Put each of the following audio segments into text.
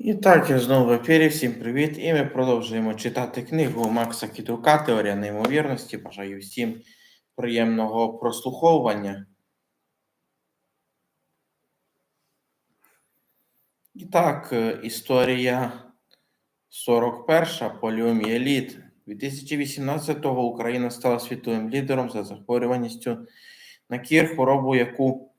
І так, я знову в ефірі. Всім привіт! І ми продовжуємо читати книгу Макса Кідрука Теорія неймовірності. Бажаю всім приємного прослуховування. І так, е, історія 41. Поліомієліт. 2018-го Україна стала світовим лідером за захворюваністю на кір, хворобу, яку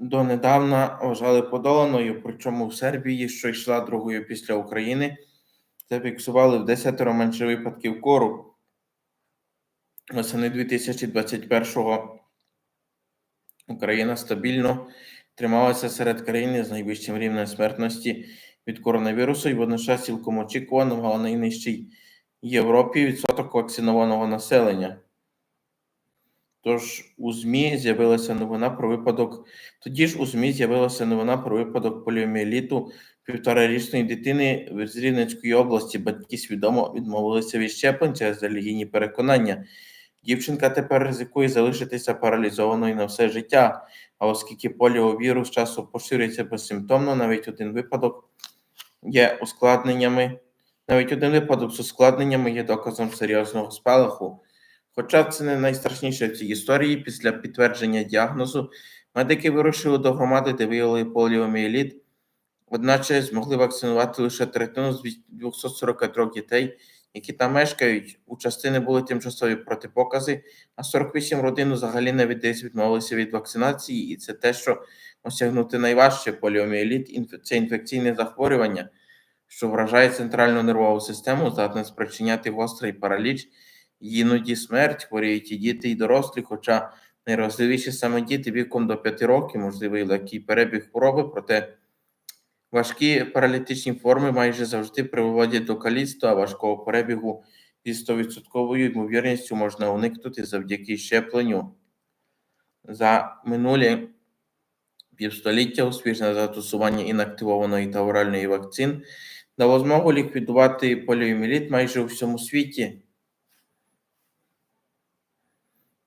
донедавна вважали подоланою, причому в Сербії, що йшла другою після України, зафіксували в 10 менше випадків кору. Восени 2021-го Україна стабільно трималася серед країн з найвищим рівнем смертності від коронавірусу і водночас цілком очікувано мала найнижчий в Європі відсоток вакцинованого населення. Тож у ЗМІ з'явилася новина про випадок. Тоді ж у ЗМІ з'явилася новина про випадок поліоміеліту півторарічної дитини з Рівненської області. Батьки свідомо відмовилися від щеплень через релігійні переконання. Дівчинка тепер ризикує залишитися паралізованою на все життя. А оскільки поліовірус часу поширюється безсимптомно, навіть один випадок є ускладненнями. Навіть один випадок з ускладненнями є доказом серйозного спалаху. Хоча це не найстрашніше в цій історії, після підтвердження діагнозу медики вирушили до громади, де виявили поліоміеліт, одначе змогли вакцинувати лише третину з 243 дітей, які там мешкають. У частини були тимчасові протипокази, а 48 родин взагалі навіть десь відмовилися від вакцинації, і це те, що осягнути найважче поліоміеліт це інфекційне захворювання, що вражає центральну нервову систему, здатне спричиняти гострий параліч. Іноді смерть хворіють і діти, і дорослі, хоча найрозливіші саме діти віком до 5 років, можливий легкий перебіг хвороби, проте важкі паралітичні форми майже завжди приводять до каліцтва, а важкого перебігу зі 100% ймовірністю можна уникнути завдяки щепленню. За минулі півстоліття успішне застосування інактивованої та оральної вакцин дало змогу ліквідувати поліоміліт майже у всьому світі.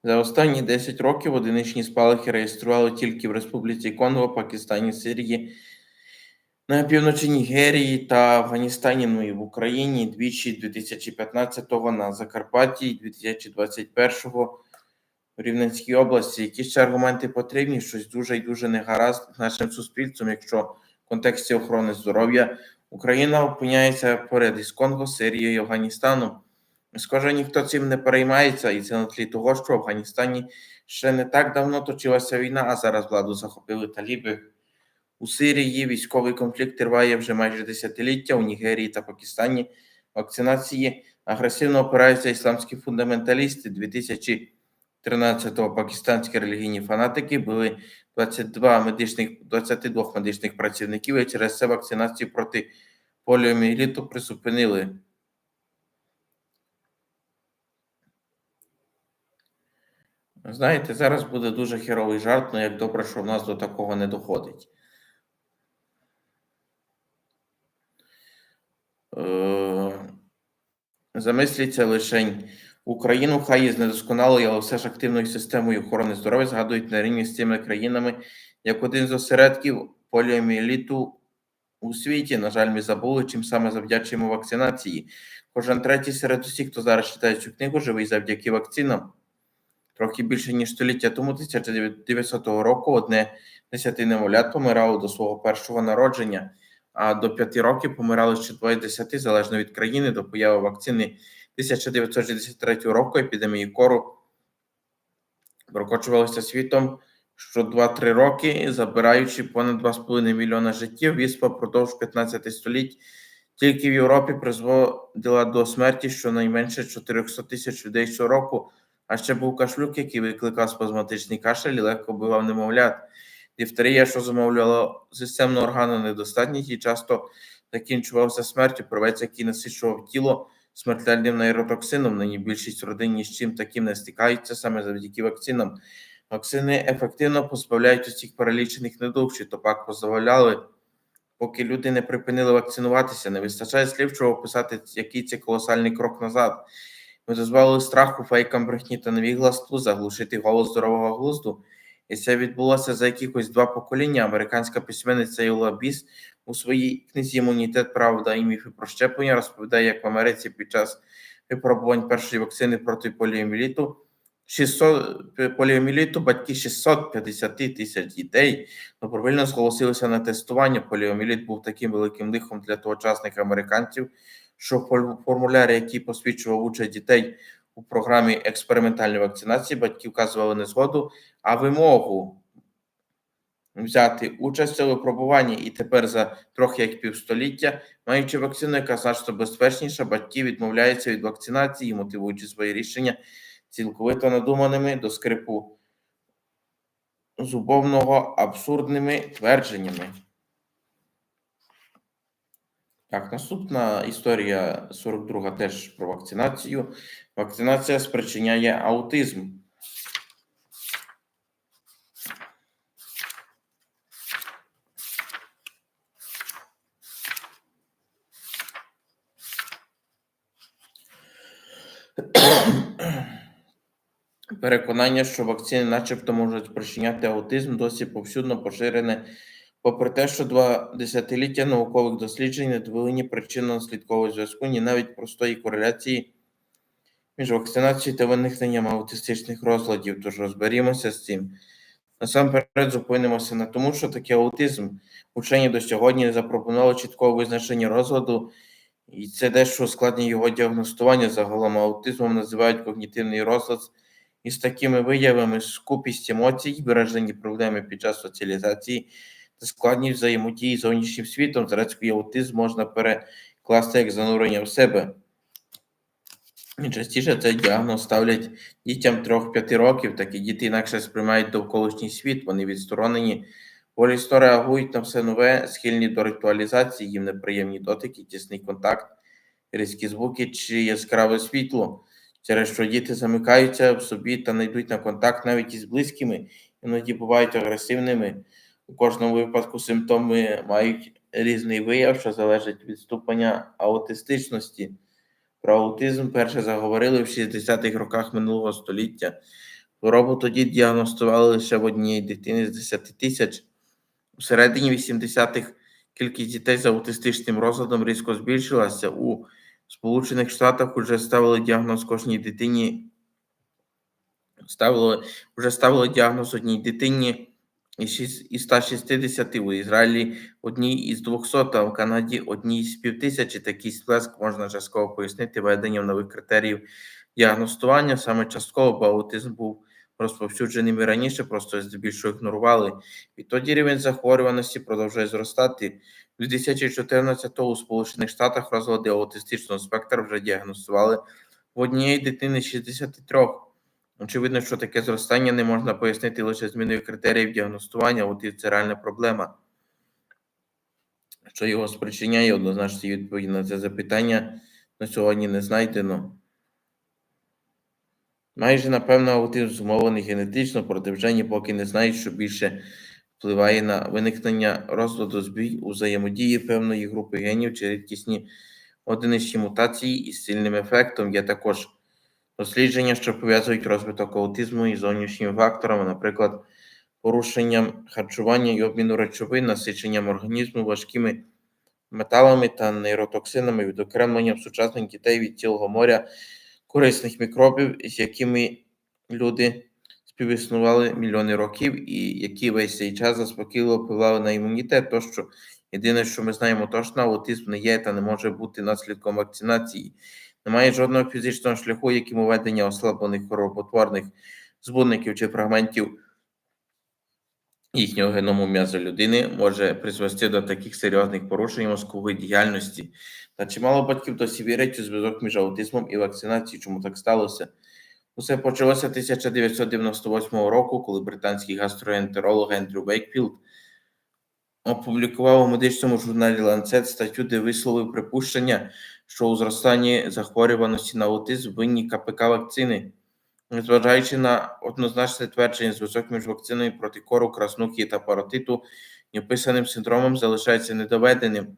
За останні 10 років одиничні спалахи реєстрували тільки в Республіці Конго, Пакистані, Сирії, на півночі Нігерії та Афганістані, ну і в Україні двічі 2015-го на Закарпатті 2021-го в Рівненській області. Які ще аргументи потрібні? Щось дуже і дуже негаразд нашим суспільством, якщо в контексті охорони здоров'я Україна опиняється поряд із Конго, Сирією і Афганістаном. Схоже, ніхто цим не переймається, і це на тлі того, що в Афганістані ще не так давно точилася війна, а зараз владу захопили таліби. У Сирії військовий конфлікт триває вже майже десятиліття. У Нігерії та Пакистані вакцинації агресивно опираються ісламські фундаменталісти. 2013-го пакистанські релігійні фанатики були 22 медичних 22 медичних працівників, і через це вакцинацію проти поліоміеліту призупинили. Знаєте, зараз буде дуже херовий жарт, але як добре, що в нас до такого не доходить. Е, Замисліться лишень Україну, хай із недосконалою, але все ж активною системою охорони здоров'я згадують на рівні з цими країнами як один з осередків поліоміеліту у світі. На жаль, ми забули, чим саме завдячуємо вакцинації. Кожен третій серед усіх, хто зараз читає цю книгу, живий завдяки вакцинам. Трохи більше ніж століття тому, 1900 року, одне десяти немовлят помирало до свого першого народження, а до п'яти років помирали ще двоє десяти, залежно від країни, до появи вакцини 1963 року епідемії кору прокочувалася світом що 2-3 роки, забираючи понад 2,5 мільйона життів, віспа впродовж 15 століть тільки в Європі призводила до смерті щонайменше 400 тисяч людей щороку. А ще був кашлюк, який викликав спазматичний кашель і легко вбивав немовлят. Дифтерія, що замовляла системну органу недостатність і часто закінчувався смертю, правець, який насичував тіло смертельним нейротоксином. Нині більшість родин ні з чим таким не стикаються саме завдяки вакцинам. Вакцини ефективно позбавляють усіх перелічених недуг, то пак позаваляли, поки люди не припинили вакцинуватися. Не вистачає слів, щоб описати, який це колосальний крок назад. Ми дозволили страху, фейкам, брехні та невігластву заглушити голос здорового глузду І це відбулося за якихось два покоління. Американська письменниця Юла Біс у своїй книзі Імунітет, правда і міфи про щеплення розповідає, як в Америці під час випробувань першої вакцини проти поліоміліту 600 поліоміліту батьки 650 тисяч дітей добровільно зголосилися на тестування. Поліоміліт був таким великим лихом для тогочасних американців, що формуляри, які посвідчував участь дітей у програмі експериментальної вакцинації, батьки вказували не згоду, а вимогу взяти участь у випробуванні. І тепер за трохи як півстоліття, маючи вакцину, яка значно безпечніша, батьки відмовляються від вакцинації, мотивуючи свої рішення цілковито надуманими до скрипу зубовного абсурдними твердженнями. Так, наступна історія 42 теж про вакцинацію. Вакцинація спричиняє аутизм. Переконання, що вакцини начебто можуть спричиняти аутизм, досі повсюдно поширене, попри те, що два десятиліття наукових досліджень не довели ні причинно-наслідкового зв'язку, ні навіть простої кореляції між вакцинацією та виникненням аутистичних розладів. Тож розберімося з цим. Насамперед зупинимося на тому, що таке аутизм. Учені до сьогодні запропонували чіткого визначення розладу, і це дещо ускладнює його діагностування. Загалом аутизмом називають когнітивний розлад із такими виявами скупість емоцій, виражені проблеми під час соціалізації та складність взаємодії з зовнішнім світом. З грецької аутизм можна перекласти як занурення в себе. І частіше цей діагноз ставлять дітям 3-5 років, такі діти інакше сприймають довколишній світ, вони відсторонені, болісно реагують на все нове, схильні до ритуалізації, їм неприємні дотики, тісний контакт, різкі звуки чи яскраве світло через що діти замикаються в собі та не йдуть на контакт навіть із близькими, іноді бувають агресивними. У кожному випадку симптоми мають різний вияв, що залежить від ступеня аутистичності. Про аутизм перше заговорили в 60-х роках минулого століття. Хворобу тоді діагностували лише в одній дитині з 10 тисяч. У середині 80-х кількість дітей з аутистичним розладом різко збільшилася. У Сполучених Штатах вже ставили діагноз кожній дитині. Ставили, вже ставили діагноз одній дитині із 160, у Ізраїлі одній із 200, а в Канаді одній з півтисячі. Такий сплеск можна частково пояснити введенням нових критеріїв діагностування. Саме частково, бо аутизм був розповсюдженим і раніше, просто здебільшого ігнорували. Відтоді рівень захворюваності продовжує зростати. У 2014 у Сполучених Штатах розлади аутистичного спектру вже діагностували в однієї дитини з 63. Очевидно, що таке зростання не можна пояснити лише зміною критеріїв діагностування, аутизм – це реальна проблема. Що його спричиняє, однозначної відповіді на це запитання на сьогодні не знайдено. Майже, напевно, аутизм зумовлений генетично, проте вчені поки не знають, що більше впливає на виникнення розладу збій у взаємодії певної групи генів чи рідкісні одиничні мутації із сильним ефектом. Є також дослідження, що пов'язують розвиток аутизму із зовнішніми факторами, наприклад, порушенням харчування і обміну речовин, насиченням організму важкими металами та нейротоксинами, відокремленням сучасних дітей від цілого моря корисних мікробів, з якими люди співіснували мільйони років, і які весь цей час заспокійливо впливали на імунітет. Тощо єдине, що ми знаємо точно, аутизм не є та не може бути наслідком вакцинації. Немає жодного фізичного шляху, яким уведення ослаблених хвороботворних збудників чи фрагментів їхнього геному м'яза людини може призвести до таких серйозних порушень мозкової діяльності. Та чимало батьків досі вірять у зв'язок між аутизмом і вакцинацією. Чому так сталося? Усе почалося 1998 року, коли британський гастроентеролог Ендрю Вейкфілд опублікував у медичному журналі Lancet статтю, де висловив припущення, що у зростанні захворюваності на аутизм винні КПК вакцини. Незважаючи на однозначне твердження, зв'язок між вакциною проти кору, краснухи та паротиту і описаним синдромом залишається недоведеним.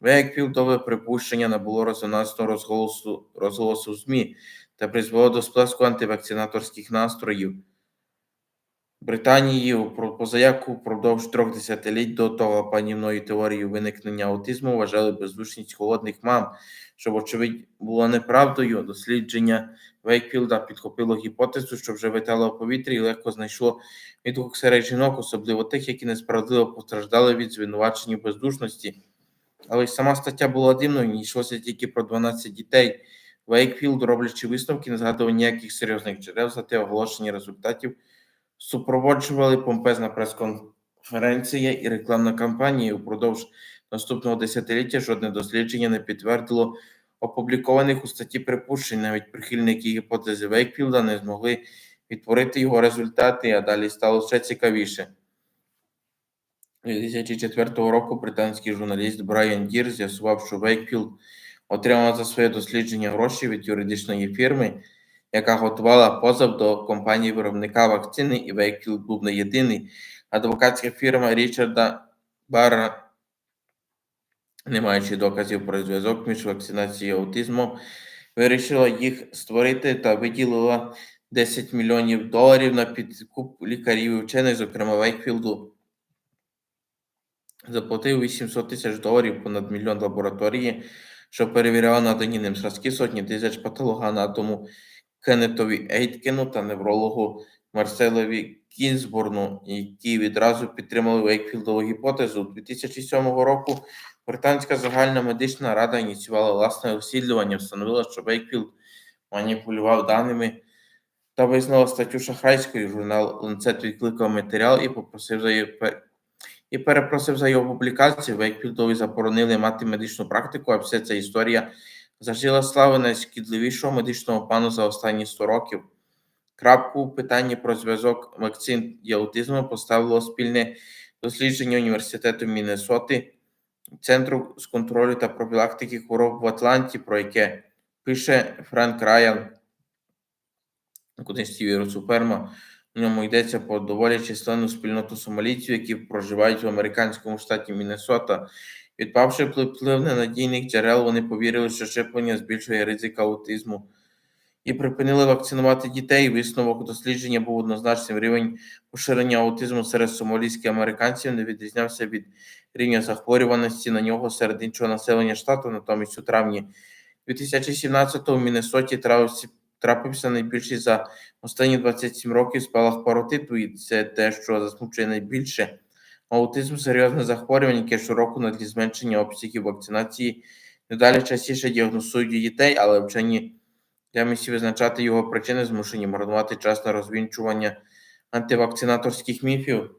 Вейкфілдове припущення набуло резонансного розголосу, розголосу в ЗМІ та призвело до сплеску антивакцинаторських настроїв. Британії про- позаяку впродовж трьох десятиліть до того панівною теорією виникнення аутизму вважали бездушність холодних мам, що, вочевидь, було неправдою. Дослідження Вейкфілда підхопило гіпотезу, що вже витало в повітрі і легко знайшло відгук серед жінок, особливо тих, які несправедливо постраждали від звинувачень у бездушності. Але й сама стаття була дивною, не йшлося тільки про 12 дітей. Вейкфілд, роблячи висновки, не згадував ніяких серйозних джерел, зате оголошення результатів супроводжували помпезна прес-конференція і рекламна кампанія. Упродовж наступного десятиліття жодне дослідження не підтвердило опублікованих у статті припущень. Навіть прихильники гіпотези Вейкфілда не змогли відтворити його результати, а далі стало ще цікавіше. 2004 року британський журналіст Брайан Дір з'ясував, що Вейкфілд отримав за своє дослідження гроші від юридичної фірми, яка готувала позов до компанії виробника вакцини, і Вейкфілд був не єдиний. Адвокатська фірма Річарда Барра, не маючи доказів про зв'язок між вакцинацією і аутизмом, вирішила їх створити та виділила 10 мільйонів доларів на підкуп лікарів і вчених, зокрема Вейкфілду. Заплатив 800 тисяч доларів понад мільйон лабораторії, що перевіряла надані ним зразки сотні тисяч патологоанатому Кеннетові Ейткіну та неврологу Марселові Кінзборну, які відразу підтримали Вейкфілдову гіпотезу. 2007 року Британська загальна медична рада ініціювала власне розслідування, встановила, що Вейкфілд маніпулював даними та визнала статтю шахрайською. Журнал Lancet відкликав матеріал і попросив за її і перепросив за його публікацію. Вейкфілдові заборонили мати медичну практику, а вся ця історія зажила слави найшкідливішого медичного плану за останні 100 років. Крапку у питанні про зв'язок вакцин і аутизму поставило спільне дослідження університету Міннесоти, Центру з контролю та профілактики хвороб в Атланті, про яке пише Френк Райан книжці вірусу Перма. У ньому йдеться про доволі численну спільноту сомалійців, які проживають в американському штаті Міннесота. Відпавши вплив ненадійних джерел, вони повірили, що щеплення збільшує ризик аутизму і припинили вакцинувати дітей. Висновок дослідження був однозначним. Рівень поширення аутизму серед сомалійських американців не відрізнявся від рівня захворюваності на нього серед іншого населення штату. Натомість у травні 2017-го в Міннесоті трапився, найбільший за останні 27 років спалах паротиту, і це те, що засмучує найбільше. Аутизм серйозне захворювання, яке щороку на тлі зменшення обсягів вакцинації дедалі частіше діагностують у дітей, але вчені замість визначати його причини змушені марнувати час на розвінчування антивакцинаторських міфів.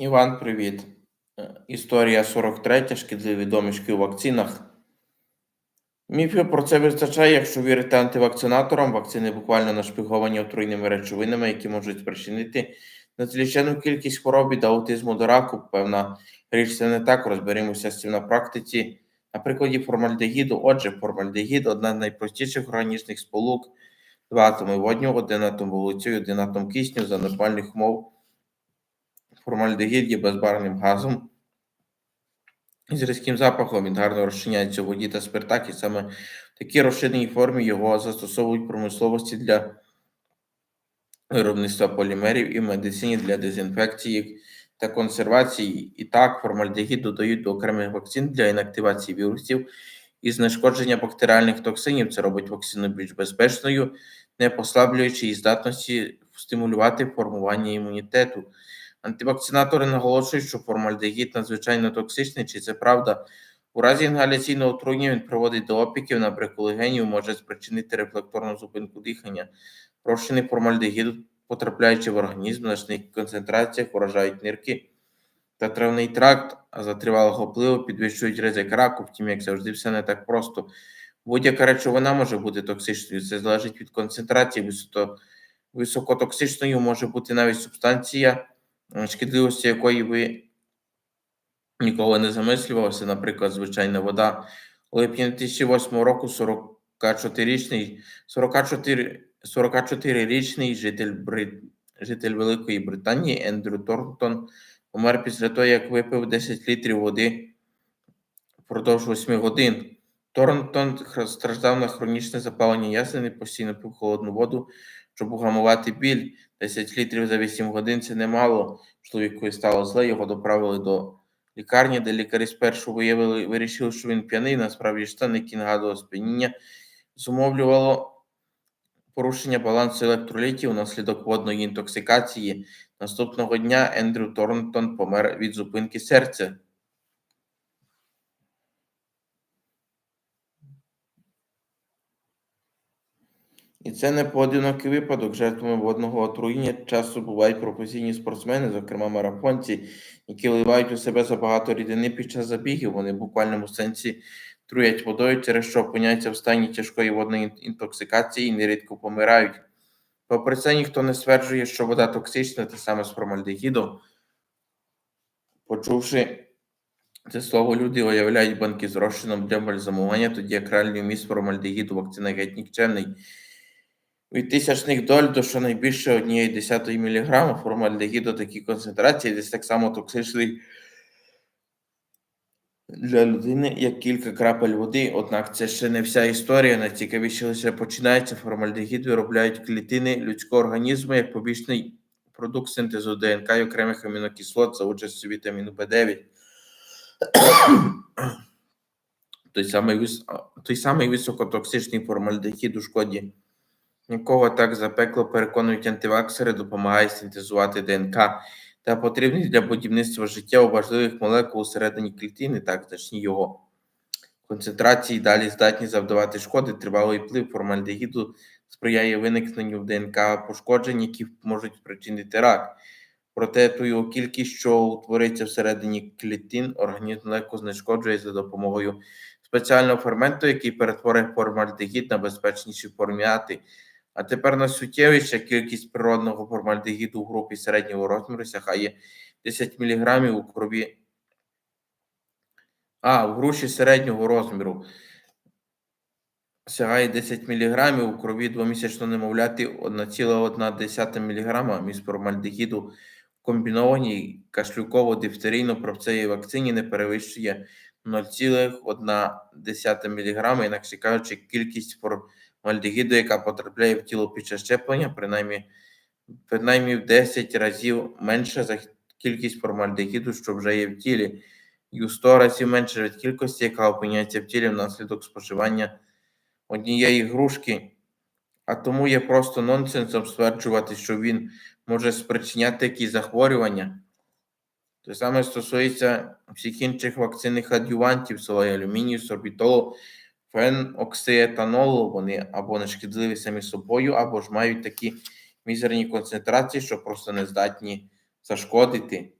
Іван, привіт. Е, Історія 43. Шкідливі домішки у вакцинах. Міфів про це вистачає, якщо вірити антивакцинаторам. Вакцини буквально нашпиговані отруйними речовинами, які можуть спричинити надзвичайну кількість хвороб від аутизму до раку. Певна річ це не так. Розберемося з цим на практиці. На прикладі формальдегіду. Отже, формальдегід одна з найпростіших органічних сполук. Два атоми водню, один атом вуглецю і один атом кисню за нормальних умов. Формальдегід є безбарвним газом з різким запахом. Він гарно розчиняється у воді та спиртах, і саме в такій розчиненій формі його застосовують в промисловості для виробництва полімерів і в медицині для дезінфекції та консервації. І так, формальдегід додають до окремих вакцин для інактивації вірусів і знешкодження бактеріальних токсинів. Це робить вакцину більш безпечною, не послаблюючи її здатності стимулювати формування імунітету. Антивакцинатори наголошують, що формальдегід надзвичайно токсичний, чи це правда. У разі інгаляційного отруєння він приводить до опіків на брекулегенів, може спричинити рефлекторну зупинку дихання. Розчини формальдегіду потрапляючи в організм, в значних концентраціях вражають нирки та травний тракт, а за тривалого впливу підвищують ризик раку. Втім, як завжди, все не так просто. Будь-яка речовина може бути токсичною. Це залежить від концентрації. Високо, високотоксичною може бути навіть субстанція, шкідливості якої ви ніколи не замислювалися, наприклад, звичайна вода. У липні 2008 року 44-річний 44, 44-річний житель, Бри, житель Великої Британії Ендрю Торнтон помер після того, як випив 10 літрів води впродовж 8 годин. Торнтон страждав на хронічне запалення ясен і постійно пив холодну воду, щоб угамувати біль. 10 літрів за 8 годин це немало. Чоловікові стало зле, його доправили до лікарні, де лікарі спершу виявили, вирішили, що він п'яний, насправді ж який нагадував сп'яніння, зумовлювало порушення балансу електролітів внаслідок водної інтоксикації. Наступного дня Ендрю Торнтон помер від зупинки серця. І це не поодинокий випадок. Жертвами водного отруєння часто бувають професійні спортсмени, зокрема марафонці, які вливають у себе забагато рідини під час забігів. Вони в буквальному сенсі труять водою, через що опиняються в стані тяжкої водної інтоксикації і нерідко помирають. Попри це, ніхто не стверджує, що вода токсична, те саме з формальдегідом. Почувши це слово, люди уявляють банки з розчином для бальзамування, тоді як реальний вміст формальдегіду вакцина геть нікчемний. Від тисячних доль до щонайбільше однієї десятої міліграма формальдегіду такі концентрації десь так само токсичний для людини, як кілька крапель води. Однак це ще не вся історія. Найцікавіше лише починається. Формальдегід виробляють клітини людського організму як побічний продукт синтезу ДНК і окремих амінокислот за участю вітаміну В9. той, самий, той самий високотоксичний формальдегід у шкоді якого так запекло переконують антиваксери, допомагає синтезувати ДНК та потрібний для будівництва життєво важливих молекул всередині клітини, так значні його концентрації далі здатні завдавати шкоди. Тривалий вплив формальдегіду сприяє виникненню в ДНК пошкоджень, які можуть спричинити рак. Проте ту його кількість, що утвориться всередині клітин, організм легко знешкоджує за допомогою спеціального ферменту, який перетворює формальдегід на безпечніші форміати. А тепер на найсуттєвіша кількість природного формальдегіду у групі середнього розміру сягає 10 мг у крові. А, в груші середнього розміру сягає 10 мг у крові двомісячно немовляти 1,1 мг між формальдегіду в комбінованій кашлюково-дифтерійно-правцевій вакцині не перевищує 0,1 мг, інакше кажучи, кількість формальдегіду, яка потрапляє в тіло під час щеплення, принаймні, принаймні в 10 разів менша за кількість формальдегіду, що вже є в тілі, і у 100 разів менше від кількості, яка опиняється в тілі внаслідок споживання однієї грушки. А тому є просто нонсенсом стверджувати, що він може спричиняти якісь захворювання. Те саме стосується всіх інших вакцинних адювантів, солей алюмінію, сорбітолу, феноксиетанолу. Вони або не шкідливі самі собою, або ж мають такі мізерні концентрації, що просто не здатні зашкодити.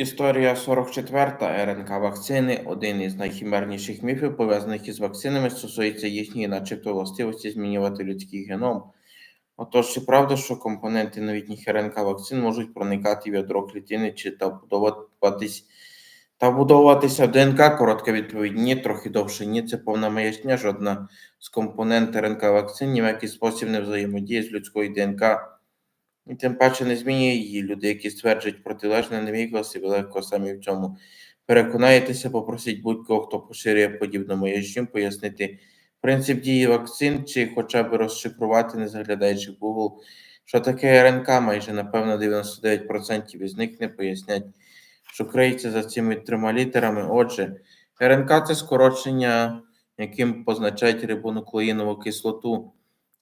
Історія 44. РНК вакцини. Один із найхімерніших міфів, пов'язаних із вакцинами, стосується їхньої, начебто, властивості змінювати людський геном. Отож, чи правда, що компоненти новітніх РНК вакцин можуть проникати в ядро клітини чи та вбудовуватись та вбудовуватися в ДНК? Коротка відповідь ні, трохи довше ні. Це повна маячня. Жодна з компонент РНК вакцин ні в який спосіб не взаємодіє з людською ДНК. І тим паче не змінює її. Люди, які стверджують протилежне, не вігласи, ви легко самі в цьому переконаєтеся, попросіть будь-кого, хто поширює подібну маячню, пояснити принцип дії вакцин, чи хоча б розшифрувати, не заглядаючи в Google, що таке РНК, майже напевно 99% із них не пояснять, що криється за цими трьома літерами. Отже, РНК це скорочення, яким позначають рибонуклеїнову кислоту.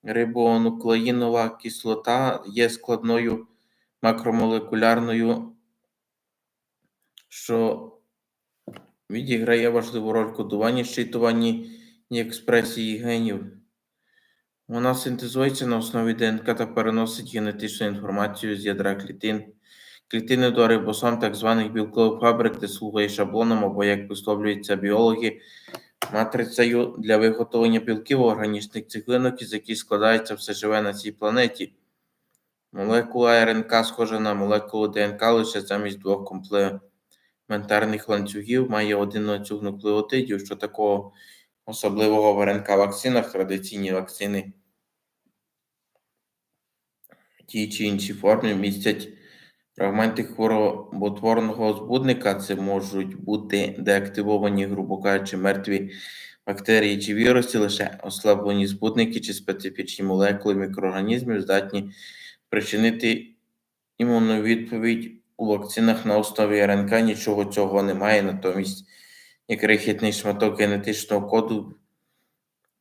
Рибонуклеїнова кислота є складною макромолекулярною, що відіграє важливу роль в кодуванні, щитуванні і експресії генів. Вона синтезується на основі ДНК та переносить генетичну інформацію з ядра клітин. Клітини до рибосом так званих білкових фабрик, де слугує шаблоном або, як висловлюються біологи, матрицею для виготовлення білків органічних цеглинок, із яких складається все живе на цій планеті. Молекула РНК схожа на молекулу ДНК лише замість двох комплементарних ланцюгів має один ланцюг нуклеотидів, що такого особливого в РНК вакцинах традиційні вакцини в тій чи іншій формі містять фрагменти хвороботворного збудника. Це можуть бути деактивовані, грубо кажучи, мертві бактерії чи віруси, лише ослаблені збудники чи специфічні молекули мікроорганізмів здатні причинити імунну відповідь у вакцинах на основі РНК. Нічого цього немає, натомість і крихітний шматок генетичного коду.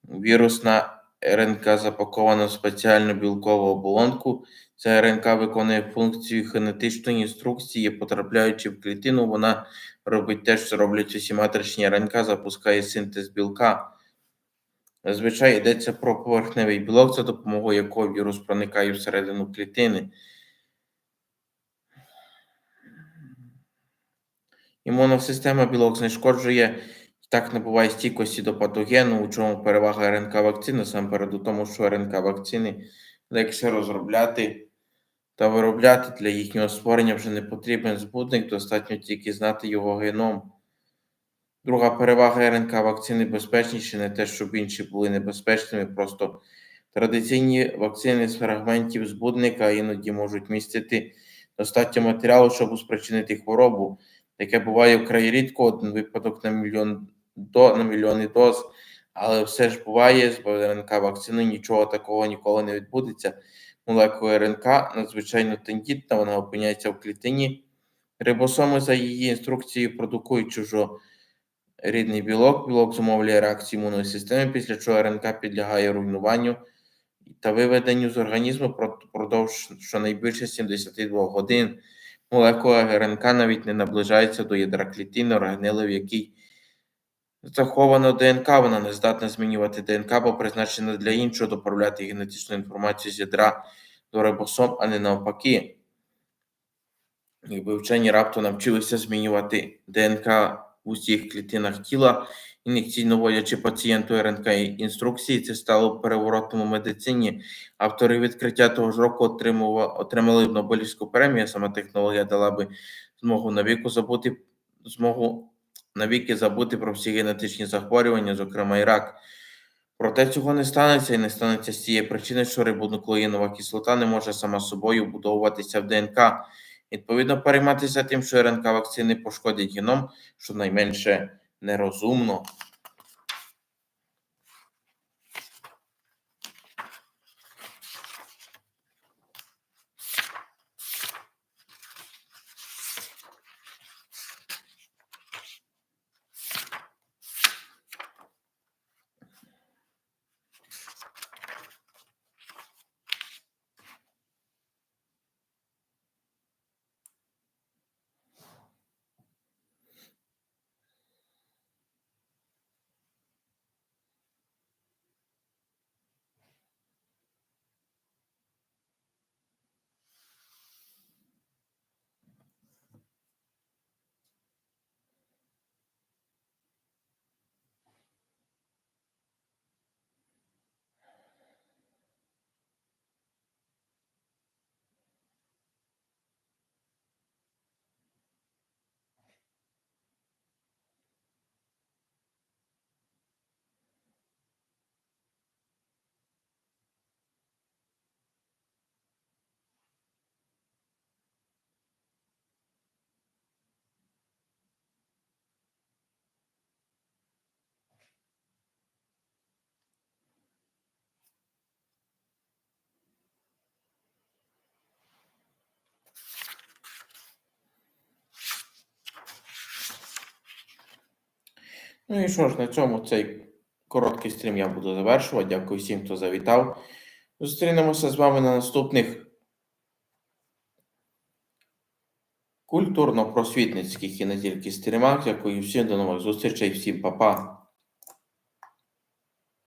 Вірусна РНК запакована в спеціальну білкову оболонку. Ця РНК виконує функцію генетичної інструкції, потрапляючи в клітину, вона робить те, що роблять усі матричні РНК, запускає синтез білка. Зазвичай йдеться про поверхневий білок, за допомогою якого вірус проникає всередину клітини. Імунна система білок знешкоджує і так набуває стійкості до патогену, у чому перевага РНК вакцини, насамперед у тому, що РНК вакцини легше розробляти та виробляти для їхнього створення вже не потрібен збудник, достатньо тільки знати його геном. Друга перевага РНК вакцини безпечніші, не те, щоб інші були небезпечними, просто традиційні вакцини з фрагментів збудника іноді можуть містити достатньо матеріалу, щоб спричинити хворобу яке буває вкрай рідко, один випадок на мільйон до на мільйони доз, але все ж буває з РНК вакцини нічого такого ніколи не відбудеться. Молекула РНК надзвичайно тендітна, вона опиняється в клітині. Рибосоми за її інструкцією продукують чужорідний білок. Білок зумовлює реакцію імунної системи, після чого РНК підлягає руйнуванню та виведенню з організму продовж щонайбільше 72 годин. Молекула РНК навіть не наближається до ядра клітини органели, в якій заховано ДНК, вона не здатна змінювати ДНК, бо призначена для іншого доправляти генетичну інформацію з ядра до рибосом, а не навпаки. Якби вчені раптом навчилися змінювати ДНК в усіх клітинах тіла, ін'єкційно вводячи пацієнту РНК інструкції, це стало переворотом у медицині. Автори відкриття того ж року отримали Нобелівську премію. Сама технологія дала би змогу навіку забути змогу навіки забути про всі генетичні захворювання, зокрема і рак. Проте цього не станеться і не станеться з цієї причини, що рибонуклеїнова кислота не може сама собою будуватися в ДНК. Відповідно, перейматися тим, що РНК вакцини пошкодять геном, щонайменше нерозумно. Ну і що ж, на цьому цей короткий стрім я буду завершувати. Дякую всім, хто завітав. Зустрінемося з вами на наступних культурно-просвітницьких і не тільки стрімах. Дякую всім до нових зустрічей, всім па-па.